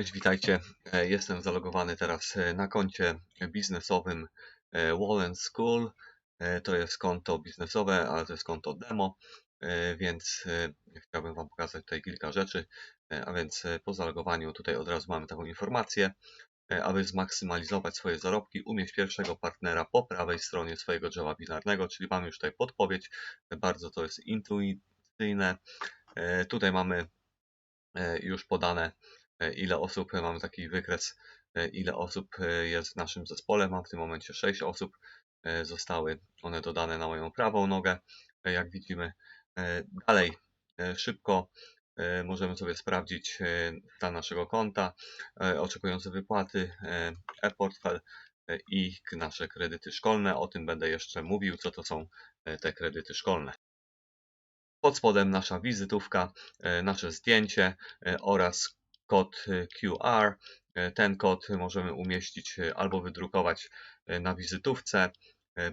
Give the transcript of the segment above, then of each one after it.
Cześć, witajcie. E, Jestem zalogowany teraz e, na koncie biznesowym e, Wallen School. To jest konto biznesowe, ale to jest konto demo, więc chciałbym Wam pokazać tutaj kilka rzeczy. A więc po zalogowaniu tutaj od razu mamy taką informację. Aby zmaksymalizować swoje zarobki, umieść pierwszego partnera po prawej stronie swojego drzewa binarnego, czyli mamy już tutaj podpowiedź. Bardzo to jest intuicyjne. Tutaj mamy już podane ile osób, e, mamy taki wykres, e, ile osób e, jest w naszym zespole. Mam w tym momencie 6 osób. E, Zostały one dodane na moją prawą nogę, e, jak widzimy. E, Dalej, e, szybko e, możemy sobie sprawdzić e, stan naszego konta, e, oczekujące wypłaty, e, e-portfel e, i nasze kredyty szkolne. O tym będę jeszcze mówił, co to są e, te kredyty szkolne. Pod spodem nasza wizytówka, e, nasze zdjęcie e, oraz kod e, QR. E, Ten kod możemy umieścić e, albo wydrukować na wizytówce,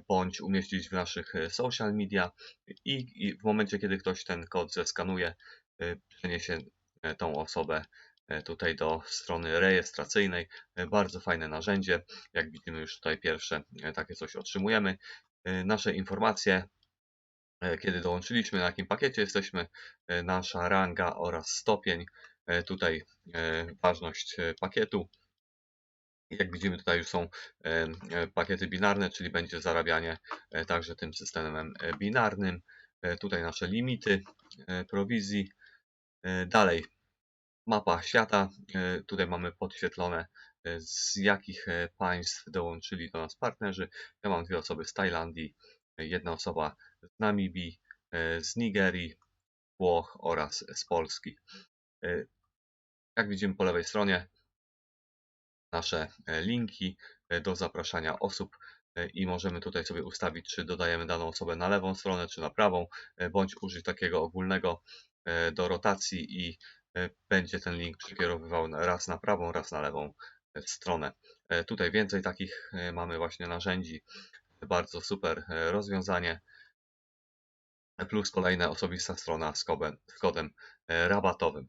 bądź umieścić w naszych social media i, w momencie, kiedy ktoś ten kod zeskanuje, przeniesie tą osobę tutaj do strony rejestracyjnej. Bardzo fajne narzędzie. Jak widzimy już tutaj pierwsze takie coś otrzymujemy. Nasze informacje kiedy dołączyliśmy, na jakim pakiecie jesteśmy, nasza ranga oraz stopień, tutaj e, ważność e, pakietu. Jak widzimy tutaj już są e, e, pakiety binarne, czyli będzie zarabianie e, także tym systemem e, binarnym. E, Tutaj nasze limity e, prowizji. E, Dalej mapa świata. E, Tutaj mamy podświetlone e, z jakich e, państw dołączyli do nas partnerzy. Ja mam dwie osoby z Tajlandii, e, jedna osoba z Namibii, e, z Nigerii, Włoch oraz z Polski. Jak widzimy po lewej stronie nasze e, linki e, do zapraszania osób e, i możemy tutaj sobie ustawić, czy dodajemy daną osobę na lewą stronę, czy na prawą, bądź użyć takiego ogólnego do rotacji i będzie ten link przekierowywał raz na prawą, raz na lewą stronę. Tutaj więcej takich mamy właśnie narzędzi. Bardzo super rozwiązanie. Plus kolejna osobista strona z kodem, z kodem rabatowym.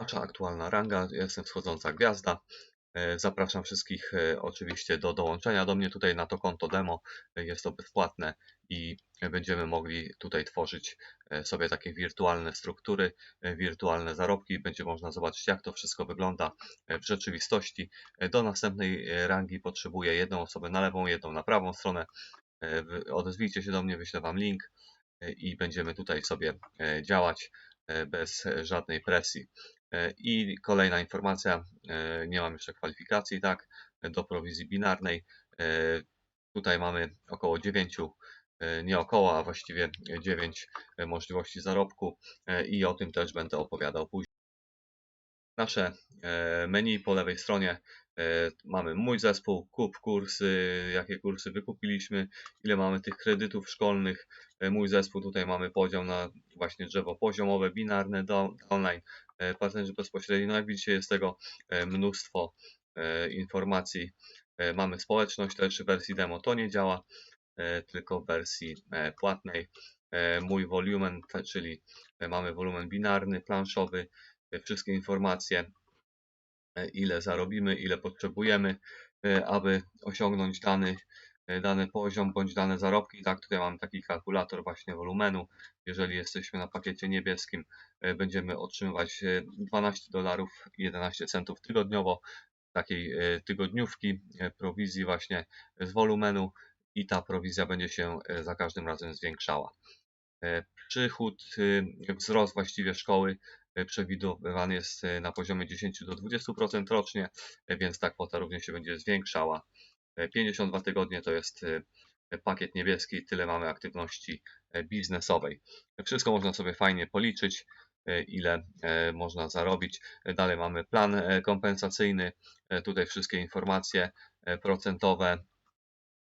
Nasza aktualna ranga, jestem wschodząca gwiazda. E, Zapraszam wszystkich e, oczywiście do dołączenia do mnie tutaj na to konto demo. E, Jest to bezpłatne i będziemy mogli tutaj tworzyć sobie takie wirtualne struktury, wirtualne zarobki. Będzie można zobaczyć jak to wszystko wygląda w rzeczywistości. Do następnej rangi potrzebuję jedną osobę na lewą, jedną na prawą stronę. Odezwijcie się do mnie, wyślę Wam link i będziemy tutaj sobie działać bez żadnej presji. E, I kolejna informacja, e, nie mam jeszcze kwalifikacji, tak, do prowizji binarnej. E, Tutaj mamy około 9, e, nie około, a właściwie 9 możliwości zarobku i o tym też będę opowiadał później. Nasze e, menu po lewej stronie e, mamy mój zespół, kup kursy, jakie kursy wykupiliśmy, ile mamy tych kredytów szkolnych. E, Mój zespół tutaj mamy podział na właśnie drzewo poziomowe, binarne, online, partnerzy bezpośredni. No jak widzicie jest tego mnóstwo informacji. Mamy społeczność też w wersji demo to nie działa, tylko w wersji płatnej. Mój volumen, te- czyli mamy wolumen binarny, planszowy, wszystkie informacje, e, ile zarobimy, ile potrzebujemy, e, aby osiągnąć dany, e, dany poziom bądź dane zarobki. Tak, tutaj mamy taki kalkulator właśnie wolumenu. Jeżeli jesteśmy na pakiecie niebieskim, będziemy otrzymywać e, 12 dolarów 11 centów tygodniowo takiej tygodniówki prowizji właśnie z wolumenu i ta prowizja będzie się za każdym razem zwiększała. Przychód, wzrost właściwie szkoły przewidywany jest e, na poziomie 10 do 20% rocznie, e, więc ta kwota również się będzie zwiększała. E, 52 tygodnie to jest e, pakiet niebieski, tyle mamy aktywności e, biznesowej. Wszystko można sobie fajnie policzyć, e, ile e, można zarobić. E, Dalej mamy plan e, kompensacyjny, e, tutaj wszystkie informacje e, procentowe,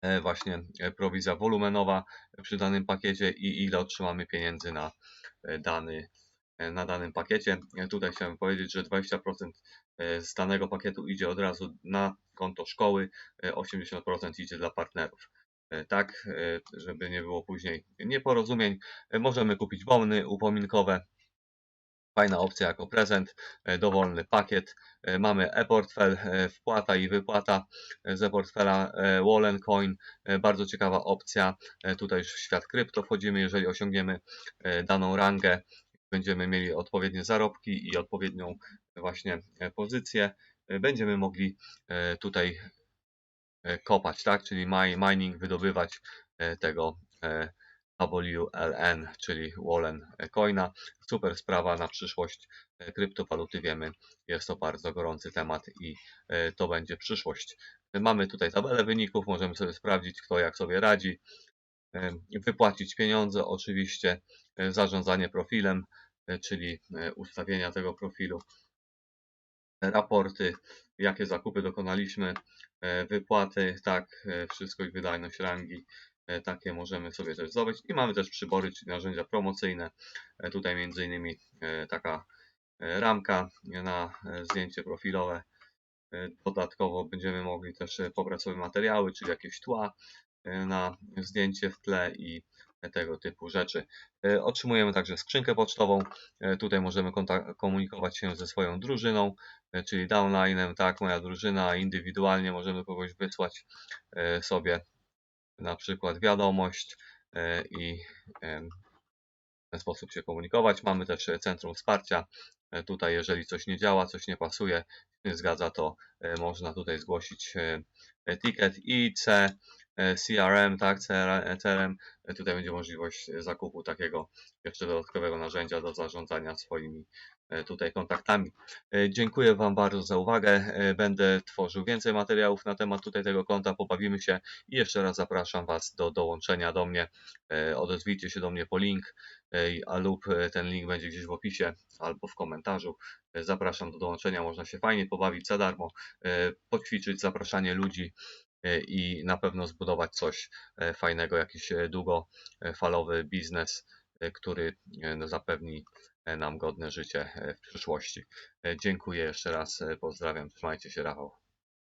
e, właśnie e, prowizja wolumenowa przy danym pakiecie i ile otrzymamy pieniędzy na e, dany e, na danym pakiecie. E, Tutaj chciałem powiedzieć, że 20% e, z danego pakietu idzie od razu na konto szkoły, e, 80% idzie dla partnerów. E, Tak, e, żeby nie było później nieporozumień. E, Możemy kupić bony upominkowe Fajna opcja jako prezent, e, dowolny pakiet. E, Mamy e-portfel, e, wpłata i wypłata e, z e-portfela e, Wallen Coin. E, Bardzo ciekawa opcja. E, Tutaj już w świat krypto wchodzimy, jeżeli osiągniemy e, daną rangę. Będziemy mieli odpowiednie zarobki i odpowiednią właśnie e, pozycję. e, Będziemy mogli e, tutaj kopać, tak? Czyli mi- mining, wydobywać tego WLN, czyli Wallen Coina. Super sprawa na przyszłość. Kryptowaluty wiemy, jest to bardzo gorący temat i to będzie przyszłość. Mamy tutaj tabelę wyników, możemy sobie sprawdzić, kto jak sobie radzi. E, Wypłacić pieniądze, oczywiście, e, zarządzanie profilem, e, czyli ustawienia tego profilu, raporty, jakie zakupy dokonaliśmy, wypłaty, tak, wszystko i wydajność rangi. Takie możemy sobie też zdobyć. I mamy też przybory, czyli narzędzia promocyjne. Tutaj między innymi taka ramka na zdjęcie profilowe. Dodatkowo będziemy mogli też pobrać sobie materiały, czyli jakieś tła na zdjęcie w tle i tego typu rzeczy. E, Otrzymujemy także skrzynkę pocztową. E, Tutaj możemy komunikować się ze swoją drużyną, czyli downline'em, tak, moja drużyna, indywidualnie możemy kogoś wysłać sobie na przykład wiadomość i w ten sposób się komunikować. Mamy też centrum wsparcia. Tutaj, jeżeli coś nie działa, coś nie pasuje, nie zgadza, to można tutaj zgłosić ticket IC, CRM, tak, CR- CRM. E, Tutaj będzie możliwość e, zakupu takiego jeszcze dodatkowego narzędzia do zarządzania swoimi e, tutaj kontaktami. E, Dziękuję Wam bardzo za uwagę. E, Będę tworzył więcej materiałów na temat tutaj tego konta. Pobawimy się i jeszcze raz zapraszam Was do dołączenia do mnie. E, Odezwijcie się do mnie po link, e, a lub e, ten link będzie gdzieś w opisie albo w komentarzu. E, Zapraszam do dołączenia. Można się fajnie pobawić za darmo, e, poćwiczyć zapraszanie ludzi e, i na pewno zbudować coś e, fajnego, jakiś e, długofalowy biznes, e, który e, no, zapewni e, nam godne życie e, w przyszłości. E, Dziękuję jeszcze raz, e, pozdrawiam, trzymajcie się, Rafał.